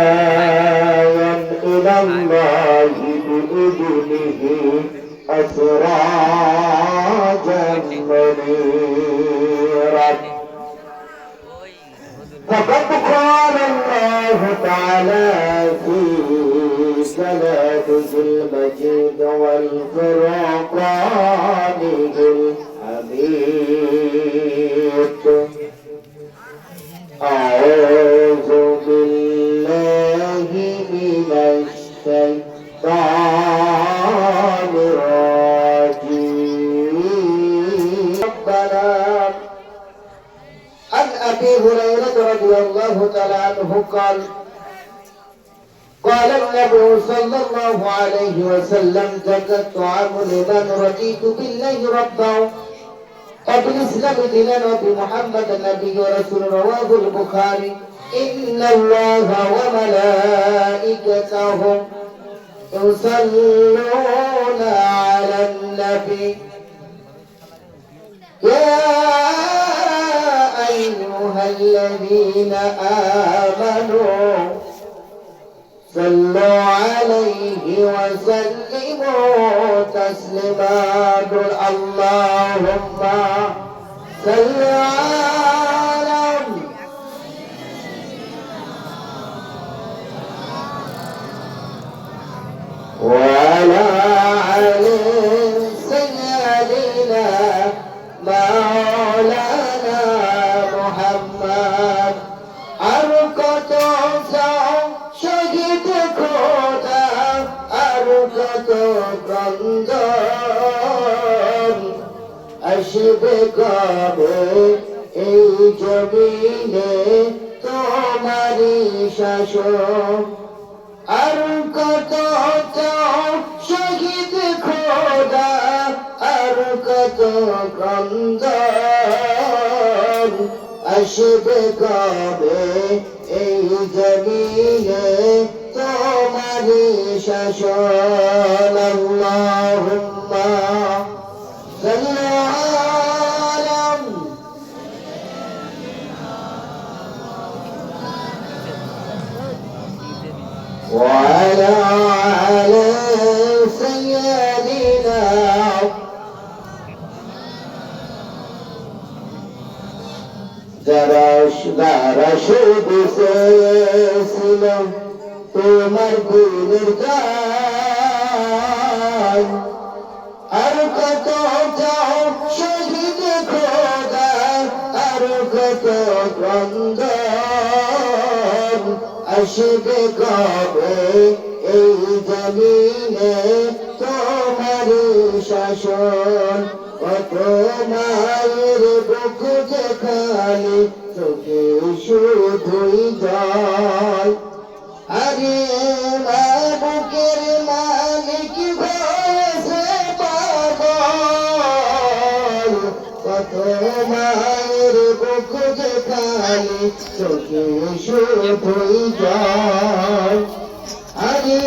وداعيا إلى الله بإذنه أسراجا منيرا فقد قال الله تعالى في كلامه المجيد والفرقان الحميد الشيطان عن أبي هريرة رضي الله تعالى عنه قال قال النبي صلى الله عليه وسلم زكى الطعام لمن رضيت بالله ربا. وبالإسلام دينا وبمحمد النبي ورسول رواه البخاري. إن الله وملائكته يصلون على النبي. يا أيها الذين آمنوا صلوا عليه وسلموا تسليما. قل اللهم صل على কত ক্রন্দন আসবে কবে? এই জমিনে তোমারি শাসন। আর কত শহীদ খোদা, আর কত ক্রন্দন আসবে কবে? এই জমিনে তোমারি শাসন আল্লাহুম্মা সাল্লি আলা وعلى على سيدنا যারা যারা শুধু ছিল তোমার গুণের ক্রন্দন আসবে কবে? এই জমিনে তোমার শাসন কত মায়ের বুক যেখানে চোখে শুধুই জল। আরে মা, বুকের মালিক ভয়েছে পাগল। কত মায়ের বুক কালি চোখে শুধুই জল। আগে